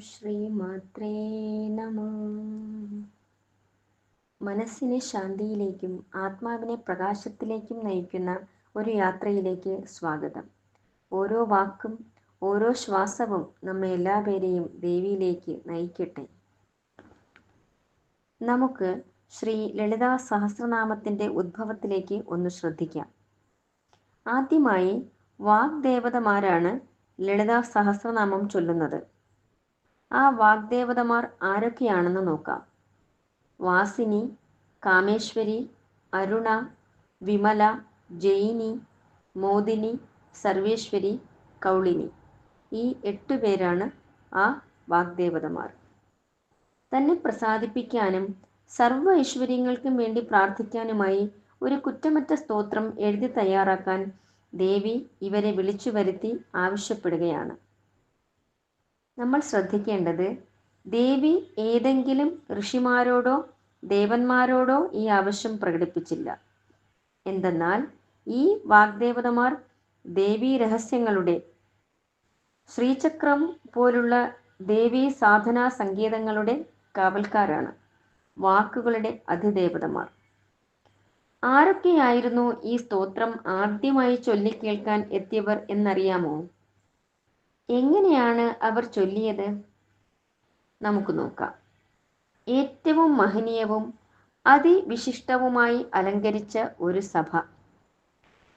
ശ്രീമാത്രേ നമ. മനസ്സിനെ ശാന്തിയിലേക്കും ആത്മാവിനെ പ്രകാശത്തിലേക്കും നയിക്കുന്ന ഒരു യാത്രയിലേക്ക് സ്വാഗതം. ഓരോ വാക്കും ഓരോ ശ്വാസവും നമ്മെ എല്ലാ എല്ലാവരെയും ദേവിയിലേക്ക് നയിക്കട്ടെ. നമുക്ക് ശ്രീ ലളിതാ സഹസ്രനാമത്തിന്റെ ഉദ്ഭവത്തിലേക്ക് ഒന്ന് ശ്രദ്ധിക്കാം. ആദ്യമായി വാഗ്ദേവതമാരാണ് ലളിതാ സഹസ്രനാമം ചൊല്ലുന്നത്. ആ വാഗ്ദേവതമാർ ആരൊക്കെയാണെന്ന് നോക്കാം. വാസിനി കാമേശ്വരി അരുണ വിമല ജയിനി മോദിനി സർവേശ്വരി കൗളിനി. ഈ എട്ട് പേരാണ് ആ വാഗ്ദേവതമാർ. തന്നെ പ്രസാദിപ്പിക്കാനും സർവ ഐശ്വര്യങ്ങൾക്കും വേണ്ടി പ്രാർത്ഥിക്കാനുമായി ഒരു കുറ്റമറ്റ സ്തോത്രം എഴുതി തയ്യാറാക്കാൻ ദേവി ഇവരെ വിളിച്ചു വരുത്തി ആവശ്യപ്പെടുകയാണ്. നമ്മൾ ശ്രദ്ധിക്കേണ്ടത് ദേവി ഏതെങ്കിലും ഋഷിമാരോടോ ദേവന്മാരോടോ ഈ ആവശ്യം പ്രകടിപ്പിച്ചില്ല. എന്തെന്നാൽ ഈ വാഗ്ദേവതമാർ ദേവീ രഹസ്യങ്ങളുടെ ശ്രീചക്രം പോലുള്ള ദേവീ സാധനാ സംഗീതങ്ങളുടെ കാവൽക്കാരാണ്. വാക്കുകളുടെ അതിദേവതമാർ ആരൊക്കെയായിരുന്നു ഈ സ്തോത്രം ആദ്യമായി ചൊല്ലിക്കേൾക്കാൻ എത്തിയവർ എന്നറിയാമോ? എങ്ങനെയാണ് അവർ ചൊല്ലിയത്? നമുക്ക് നോക്കാം. ഏറ്റവും മഹനീയവും അതിവിശിഷ്ടവുമായി അലങ്കരിച്ച ഒരു സഭ.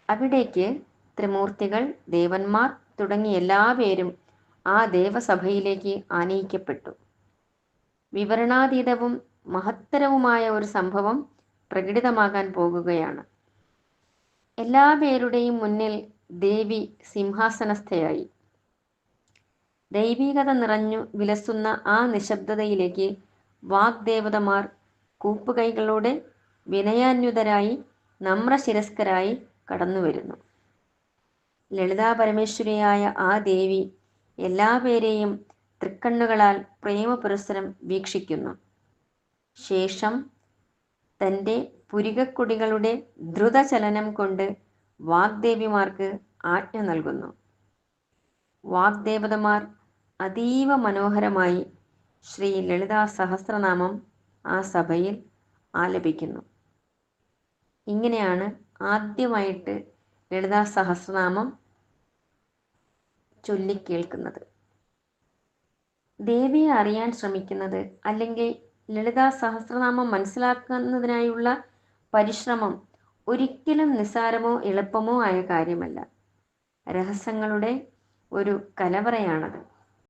അവിടേക്ക് ത്രിമൂർത്തികൾ ദേവന്മാർ തുടങ്ങിയ എല്ലാവരും ആ ദേവസഭയിലേക്ക് ആനയിക്കപ്പെട്ടു. വിവരണാതീതവും മഹത്തരവുമായ ഒരു സംഭവം പ്രകടിതമാകാൻ പോകുകയാണ്. എല്ലാ പേരുടെയും മുന്നിൽ ദേവി സിംഹാസനസ്ഥയായി. ദൈവീകത നിറഞ്ഞു വിലസുന്ന ആ നിശബ്ദതയിലേക്ക് വാഗ്ദേവതമാർ കൂപ്പുകൈകളോടെ വിനയാന്യുതരായി നമ്രശിരസ്കരായി കടന്നു വരുന്നു ലളിതാ പരമേശ്വരിയായ ആ ദേവി എല്ലാ പേരെയും തൃക്കണ്ണുകളാൽ പ്രേമപുരസരം വീക്ഷിക്കുന്നു. ശേഷം തന്റെ പുരികക്കൊടികളുടെ ദ്രുതചലനം കൊണ്ട് വാഗ്ദേവിമാർക്ക് ആജ്ഞ നൽകുന്നു. വാഗ്ദേവതമാർ അതീവ മനോഹരമായി ശ്രീ ലളിതാ സഹസ്രനാമം ആ സഭയിൽ ആലപിക്കുന്നു. ഇങ്ങനെയാണ് ആദ്യമായിട്ട് ലളിതാ സഹസ്രനാമം ചൊല്ലിക്കേൾക്കുന്നത്. ദേവിയെ അറിയാൻ ശ്രമിക്കുന്നത് അല്ലെങ്കിൽ ലളിതാ സഹസ്രനാമം മനസ്സിലാക്കുന്നതിനായുള്ള പരിശ്രമം ഒരിക്കലും നിസ്സാരമോ എളുപ്പമോ ആയ കാര്യമല്ല. രഹസ്യങ്ങളുടെ ഒരു കലവറയാണത്.